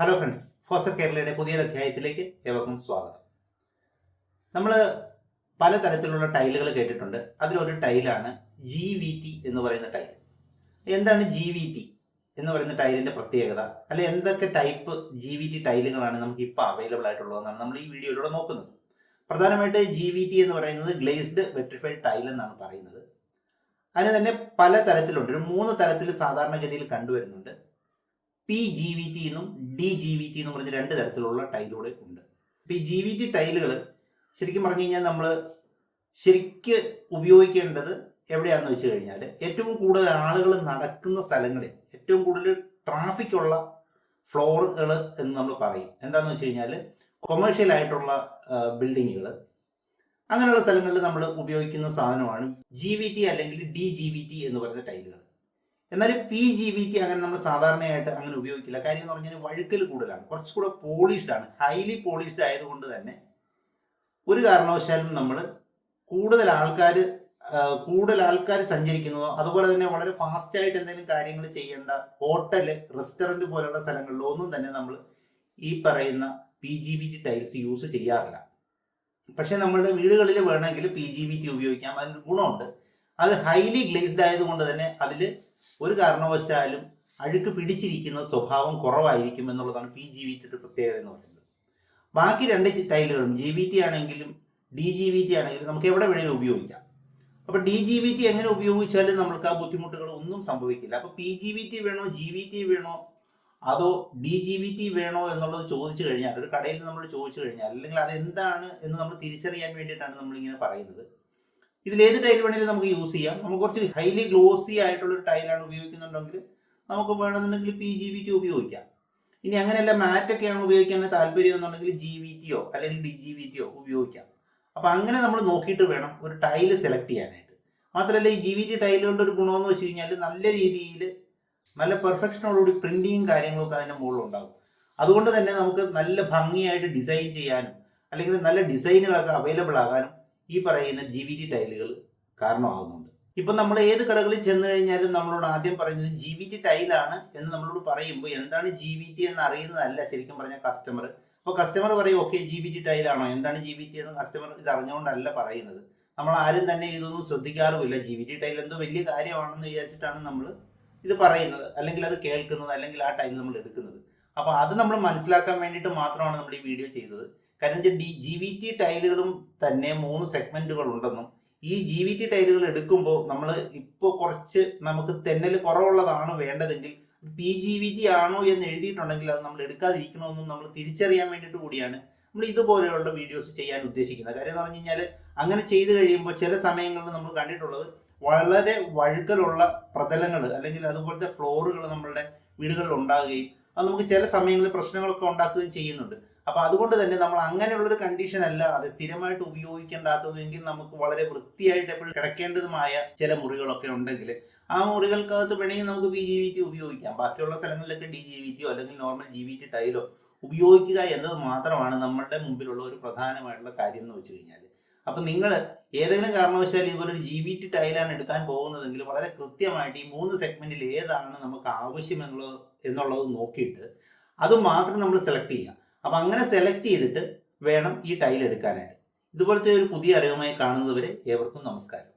Hello friends ഫോസർ കേരളയുടെ പുതിയൊരു അധ്യായത്തിലേക്ക് ഏവർക്കും സ്വാഗതം. നമ്മൾ പലതരത്തിലുള്ള ടൈലുകൾ കേട്ടിട്ടുണ്ട്. അതിലൊരു ടൈലാണ് ജി വി ടി എന്ന് പറയുന്ന ടൈൽ എന്താണ് ജി വി ടി എന്ന് പറയുന്ന ടൈലിന്റെ പ്രത്യേകത? അല്ലെ എന്തൊക്കെ ടൈപ്പ് ജി വി ടി ടൈലുകളാണ് നമുക്ക് ഇപ്പോൾ അവൈലബിൾ ആയിട്ടുള്ളതെന്നാണ് നമ്മൾ ഈ വീഡിയോയിലൂടെ നോക്കുന്നത്. പ്രധാനമായിട്ട് ജി വി ടി എന്ന് പറയുന്നത് ഗ്ലേസ്ഡ് വെട്രിഫൈഡ് ടൈൽ എന്നാണ് പറയുന്നത്. അതിന് തന്നെ പല തരത്തിലുണ്ട് ഒരു മൂന്ന് തരത്തിൽ സാധാരണഗതിയിൽ കണ്ടുവരുന്നുണ്ട്. പി ജി വി ടി എന്നും ഡി ജി വി ടി എന്നും പറഞ്ഞ രണ്ട് തരത്തിലുള്ള ടൈലുകൾ ഉണ്ട്. ഇപ്പം ഈ ജി വി ടി ടൈലുകൾ ശരിക്കും പറഞ്ഞു കഴിഞ്ഞാൽ നമ്മൾ ശരിക്ക് ഉപയോഗിക്കേണ്ടത് എവിടെയാണെന്ന് വെച്ച് കഴിഞ്ഞാൽ ഏറ്റവും കൂടുതൽ ആളുകൾ നടക്കുന്ന സ്ഥലങ്ങളിൽ ഏറ്റവും കൂടുതൽ ട്രാഫിക് ഉള്ള ഫ്ലോറുകൾ എന്ന് നമ്മൾ പറയും. എന്താണെന്ന് വെച്ച് കഴിഞ്ഞാൽ കൊമേഴ്ഷ്യൽ ആയിട്ടുള്ള ബിൽഡിങ്ങുകൾ അങ്ങനെയുള്ള സ്ഥലങ്ങളിൽ നമ്മൾ ഉപയോഗിക്കുന്ന സാധനമാണ് ജി വി ടി അല്ലെങ്കിൽ ഡി ജി വി ടി എന്ന് പറയുന്ന ടൈലുകൾ എന്നാൽ പി ജി വി ടി അങ്ങനെ നമ്മൾ സാധാരണയായിട്ട് അങ്ങനെ ഉപയോഗിക്കില്ല. കാര്യം എന്ന് പറഞ്ഞാൽ വഴുക്കൽ കൂടുതലാണ്. കുറച്ചുകൂടെ പോളിഷ്ഡ് ആണ്. ഹൈലി പോളിഷ്ഡ് ആയതുകൊണ്ട് തന്നെ ഒരു കാരണവശാലും നമ്മൾ കൂടുതൽ ആൾക്കാർ കൂടുതൽ ആൾക്കാർ സഞ്ചരിക്കുന്നതോ അതുപോലെ തന്നെ വളരെ ഫാസ്റ്റ് ആയിട്ട് എന്തെങ്കിലും കാര്യങ്ങൾ ചെയ്യേണ്ട ഹോട്ടൽ റെസ്റ്റോറന്റ് പോലുള്ള സ്ഥലങ്ങളിലോ ഒന്നും തന്നെ നമ്മൾ ഈ പറയുന്ന P G B T tiles use ചെയ്യാറില്ല. പക്ഷെ നമ്മളുടെ വീടുകളിൽ വേണമെങ്കിൽ പി ജി ബി ടി ഉപയോഗിക്കാം. അതിന് ഗുണമുണ്ട്. അത് ഹൈലി ഗ്ലേസ്ഡ് ആയതുകൊണ്ട് തന്നെ അതിൽ ഒരു കാരണവശാലും അഴുക്ക് പിടിച്ചിരിക്കുന്ന സ്വഭാവം കുറവായിരിക്കും എന്നുള്ളതാണ് പി ജി വി ടിയുടെ പ്രത്യേകത എന്ന് പറയുന്നത്. ബാക്കി രണ്ട് ടൈലുകളും ജി വി ടി ആണെങ്കിലും ഡി ജി വി ടി ആണെങ്കിലും നമുക്ക് എവിടെ വേണമെങ്കിലും ഉപയോഗിക്കാം. അപ്പോൾ ഡി ജി വി ടി എങ്ങനെ ഉപയോഗിച്ചാലും നമ്മൾക്ക് ആ ബുദ്ധിമുട്ടുകൾ ഒന്നും സംഭവിക്കില്ല. അപ്പോൾ പി ജി വി ടി വേണോ ജി വി ടി വേണോ അതോ ഡി ജി വി ടി വേണോ എന്നുള്ളത് ചോദിച്ചു കഴിഞ്ഞാൽ ഒരു കടയിൽ നമ്മൾ ചോദിച്ചു കഴിഞ്ഞാൽ അല്ലെങ്കിൽ അതെന്താണ് എന്ന് നമ്മൾ തിരിച്ചറിയാൻ വേണ്ടിയിട്ടാണ് നമ്മളിങ്ങനെ പറയുന്നത്. ഇതിൽ ഏത് ടൈൽ വേണമെങ്കിലും നമുക്ക് യൂസ് ചെയ്യാം. നമുക്ക് കുറച്ച് ഹൈലി ഗ്ലോസി ആയിട്ടുള്ള ഒരു ടൈലാണ് ഉപയോഗിക്കുന്നുണ്ടെങ്കിൽ നമുക്ക് വേണമെന്നുണ്ടെങ്കിൽ പി ജി വി ടി ഉപയോഗിക്കാം. ഇനി അങ്ങനെയല്ല മാറ്റൊക്കെയാണ് ഉപയോഗിക്കാൻ താല്പര്യം എന്നുണ്ടെങ്കിൽ ജി വി ടിയോ അല്ലെങ്കിൽ ഡി ജി വി ടിയോ ഉപയോഗിക്കാം. അപ്പോൾ അങ്ങനെ നമ്മൾ നോക്കിയിട്ട് വേണം ഒരു ടൈൽ സെലക്ട് ചെയ്യാനായിട്ട്. മാത്രമല്ല ഈ ജി വി ടി ടൈലുകളുടെ ഒരു ഗുണമെന്ന് വെച്ച് കഴിഞ്ഞാൽ നല്ല രീതിയിൽ നല്ല പെർഫെക്ഷനോടുകൂടി പ്രിന്റിങ്ങും കാര്യങ്ങളൊക്കെ അതിന്റെ മുകളിൽ ഉണ്ടാകും അതുകൊണ്ട് തന്നെ നമുക്ക് നല്ല ഭംഗിയായിട്ട് ഡിസൈൻ ചെയ്യാനും അല്ലെങ്കിൽ നല്ല ഡിസൈനുകളൊക്കെ അവൈലബിൾ ആകാനും ഈ പറയുന്ന ജി വി ടി ടൈലുകൾ കാരണമാകുന്നുണ്ട്. ഇപ്പം നമ്മൾ ഏത് കടകളിൽ ചെന്ന് കഴിഞ്ഞാലും നമ്മളോട് ആദ്യം പറയുന്നത് ജി വി ടി ടൈലാണ് എന്ന് നമ്മളോട് പറയുമ്പോൾ എന്താണ് ജി വി ടി എന്ന് അറിയുന്നതല്ല ശരിക്കും പറഞ്ഞ കസ്റ്റമർ അപ്പോൾ കസ്റ്റമർ പറയും ഓക്കെ ജി വി ടി ടൈലാണോ? എന്താണ് ജി വി ടി എന്ന് കസ്റ്റമർ ഇത് അറിഞ്ഞുകൊണ്ടല്ല പറയുന്നത്. നമ്മൾ ആരും തന്നെ ഇതൊന്നും ശ്രദ്ധിക്കാറുമില്ല. ജി വി ടി ടൈൽ എന്തോ വലിയ കാര്യമാണെന്ന് വിചാരിച്ചിട്ടാണ് നമ്മൾ ഇത് പറയുന്നത്. അല്ലെങ്കിൽ അത് കേൾക്കുന്നത് അല്ലെങ്കിൽ ആ ടൈം നമ്മൾ എടുക്കുന്നത്. അപ്പോൾ അത് നമ്മൾ മനസ്സിലാക്കാൻ വേണ്ടിയിട്ട് മാത്രമാണ് നമ്മൾ ഈ വീഡിയോ ചെയ്തത്. കാരണം വെച്ചാൽ ഡി ജി വി ടി ടൈലുകളും തന്നെ മൂന്ന് സെഗ്മെന്റുകൾ ഉണ്ടെന്നും ഈ ജി വി ടി ടൈലുകൾ എടുക്കുമ്പോൾ നമ്മൾ ഇപ്പോൾ കുറച്ച് നമുക്ക് തെന്നൽ കുറവുള്ളതാണ് വേണ്ടതെങ്കിൽ പി ജി വി ടി ആണോ എന്ന് എഴുതിയിട്ടുണ്ടെങ്കിൽ അത് നമ്മൾ എടുക്കാതിരിക്കണമെന്നും നമ്മൾ തിരിച്ചറിയാൻ വേണ്ടിയിട്ട് കൂടിയാണ് നമ്മൾ ഇതുപോലെയുള്ള വീഡിയോസ് ചെയ്യാൻ ഉദ്ദേശിക്കുന്നത്. കാര്യം എന്ന് പറഞ്ഞു കഴിഞ്ഞാൽ അങ്ങനെ ചെയ്തു കഴിയുമ്പോൾ ചില സമയങ്ങളിൽ നമ്മൾ കണ്ടിട്ടുള്ളത് വളരെ വഴുക്കലുള്ള പ്രതലങ്ങൾ അല്ലെങ്കിൽ അതുപോലത്തെ ഫ്ലോറുകൾ നമ്മളുടെ വീടുകളിൽ ഉണ്ടാകുകയും അത് നമുക്ക് ചില സമയങ്ങളിൽ പ്രശ്നങ്ങളൊക്കെ ഉണ്ടാക്കുകയും ചെയ്യുന്നുണ്ട്. അപ്പോൾ അതുകൊണ്ട് തന്നെ നമ്മൾ അങ്ങനെയുള്ളൊരു കണ്ടീഷൻ അല്ല അത് സ്ഥിരമായിട്ട് ഉപയോഗിക്കേണ്ടാത്തതെങ്കിൽ നമുക്ക് വളരെ വൃത്തിയായിട്ട് എപ്പോഴും കിടക്കേണ്ടതുമായ ചില മുറികളൊക്കെ ഉണ്ടെങ്കിൽ ആ മുറികൾക്കകത്ത് വേണമെങ്കിൽ നമുക്ക് ബി ജി വി ടി ഉപയോഗിക്കാം. ബാക്കിയുള്ള സ്ഥലങ്ങളിലൊക്കെ ഡി ജി വി ടിയോ അല്ലെങ്കിൽ നോർമൽ ജി വി ടി ടൈലോ ഉപയോഗിക്കുക എന്നത് മാത്രമാണ് നമ്മളുടെ മുമ്പിലുള്ള ഒരു പ്രധാനമായിട്ടുള്ള കാര്യം എന്ന് വെച്ച് കഴിഞ്ഞാൽ അപ്പം നിങ്ങൾ ഏതെങ്കിലും കാരണവശാൽ ഇതുപോലെ ഒരു ജി ബി ടി ടൈലാണ് എടുക്കാൻ പോകുന്നതെങ്കിൽ വളരെ കൃത്യമായിട്ട് ഈ മൂന്ന് സെഗ്മെന്റിൽ ഏതാണ് നമുക്ക് ആവശ്യമെന്നുള്ളത് എന്നുള്ളത് നോക്കിയിട്ട് അത് മാത്രം നമ്മൾ സെലക്ട് ചെയ്യുക. അപ്പം അങ്ങനെ സെലക്ട് ചെയ്തിട്ട് വേണം ഈ ടൈൽ എടുക്കാനായിട്ട്. ഇതുപോലത്തെ ഒരു പുതിയ അറിവുമായി കാണുന്നതുവരെ ഏവർക്കും നമസ്കാരം.